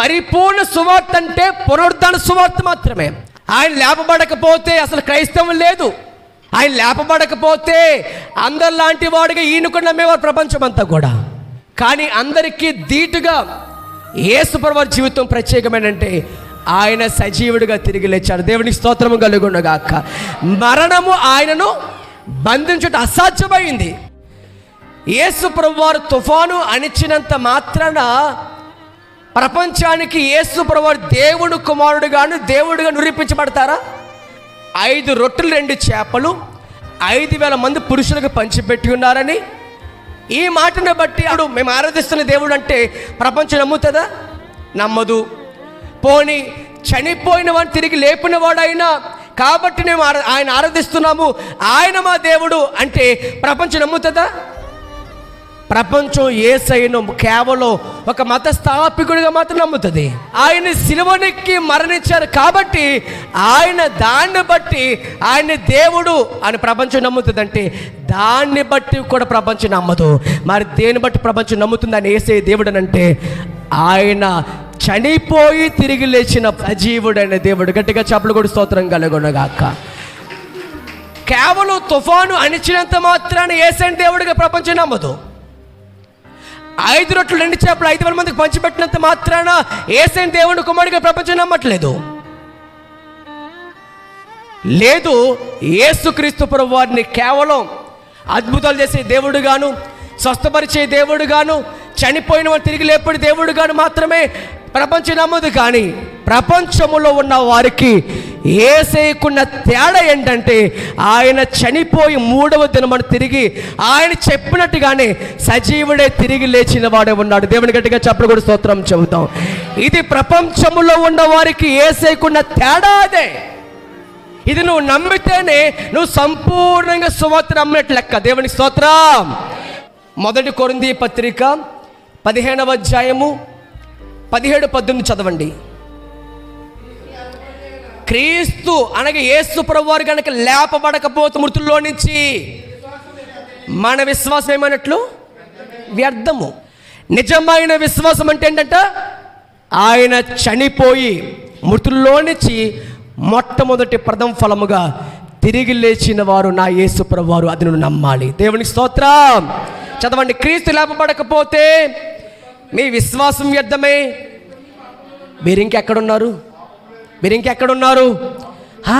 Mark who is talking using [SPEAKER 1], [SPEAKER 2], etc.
[SPEAKER 1] పరిపూర్ణ సువార్త అంటే పునరుద్ధరణ సువార్త మాత్రమే. ఆయన లేపబడకపోతే అసలు క్రైస్తవం లేదు. ఆయన లేపబడకపోతే అందరిలాంటి వాడిగా ఈయనకుండా నమ్మేవారు ప్రపంచం అంతా కూడా. కానీ అందరికీ ధీటుగా ఏసుప్రవారి జీవితం ప్రత్యేకమేనంటే ఆయన సజీవుడిగా తిరిగి లేచాడు. దేవునికి స్తోత్రము కలుగుండగాక మరణము ఆయనను బంధించుట అసాధ్యమైంది. యేసు తుఫాను అణిచినంత మాత్రాన ప్రపంచానికి యేసు ప్రభువారు దేవుడు కుమారుడుగాను దేవుడుగా నిరూపించబడతారా? ఐదు రొట్టెలు రెండు చేపలు ఐదు వేల మంది పురుషులకు పంచిపెట్టి ఉన్నారని. ఈ మాటను బట్టి అప్పుడు మేము ఆరాధిస్తున్న దేవుడు అంటే ప్రపంచం నమ్ముతుందా? నమ్మదు. పోని చనిపోయిన వాడిని తిరిగి లేపిన వాడైనా కాబట్టి మేము ఆయన ఆరాధిస్తున్నాము. ఆయన మా దేవుడు అంటే ప్రపంచం నమ్ముతుందా? ప్రపంచం ఏసైను కేవలం ఒక మత స్థాపికుడిగా మాత్రం నమ్ముతుంది. ఆయన సిలువనెక్కి మరణించారు కాబట్టి ఆయన దాన్ని బట్టి ఆయన దేవుడు అని ప్రపంచం నమ్ముతుందంటే దాన్ని బట్టి కూడా ప్రపంచం నమ్మదు. మరి దేన్ని బట్టి ప్రపంచం నమ్ముతుంది అని ఏసే దేవుడు అంటే ఆయన చనిపోయి తిరిగి లేచిన సజీవుడైన దేవుడు. గట్టిగా చెప్పలు కూడా స్తోత్రం కలగొనగాక. కేవలం తుఫాను అణిచినంత మాత్రాన్ని ఏసైన దేవుడిగా ప్రపంచం నమ్మదు. ఐదు రొట్లు రెండు చేపలు ఐదు వేల మందికి పంచిపెట్టినంత మాత్రాన ఏసైన దేవుని కుమారుడిగా ప్రపంచం నమ్మట్లేదు. లేదు ఏసుక్రీస్తు ప్రభు వారిని కేవలం అద్భుతాలు చేసే దేవుడుగాను స్వస్థపరిచే దేవుడుగాను చనిపోయిన వారు తిరిగి లేపడి దేవుడుగాను మాత్రమే ప్రపంచం నమ్మదు కానీ ప్రపంచములో ఉన్న వారికి ఏసేకున్న తేడా ఏంటంటే ఆయన చనిపోయి మూడవ దినమని తిరిగి ఆయన చెప్పినట్టుగానే సజీవుడే తిరిగి లేచిన వాడే ఉన్నాడు. దేవుని గట్టిగా చెప్పలు కూడా స్తోత్రం చెబుతాం. ఇది ప్రపంచములో ఉన్న వారికి ఏసేకున్న తేడా అదే. ఇది నువ్వు నమ్మితేనే నువ్వు సంపూర్ణంగా సువార్త నమ్మినట్లు లెక్క. దేవుని స్తోత్రం. మొదటి కొరింది పత్రిక పదిహేనవ అధ్యాయము పదిహేడు పద్దెనిమిది చదవండి. క్రీస్తు అనగా యేసు ప్రభువారు కనుక లేపబడకపోతే మృతుల్లో నుంచి మన విశ్వాసం ఏమైనట్లు? వ్యర్థము. నిజమైన విశ్వాసం అంటే ఏంటంట? ఆయన చనిపోయి మృతుల్లో నుంచి మొట్టమొదటి ప్రథమ ఫలముగా తిరిగి లేచిన వారు నా యేసు ప్రభువారు అది నువ్వు నమ్మాలి. దేవునికి స్తోత్రం. చదవండి క్రీస్తు లేపబడకపోతే మీ విశ్వాసం వ్యర్థమే. మీరు ఇంకెక్కడున్నారు మీరు ఇంకెక్కడున్నారు ఆ,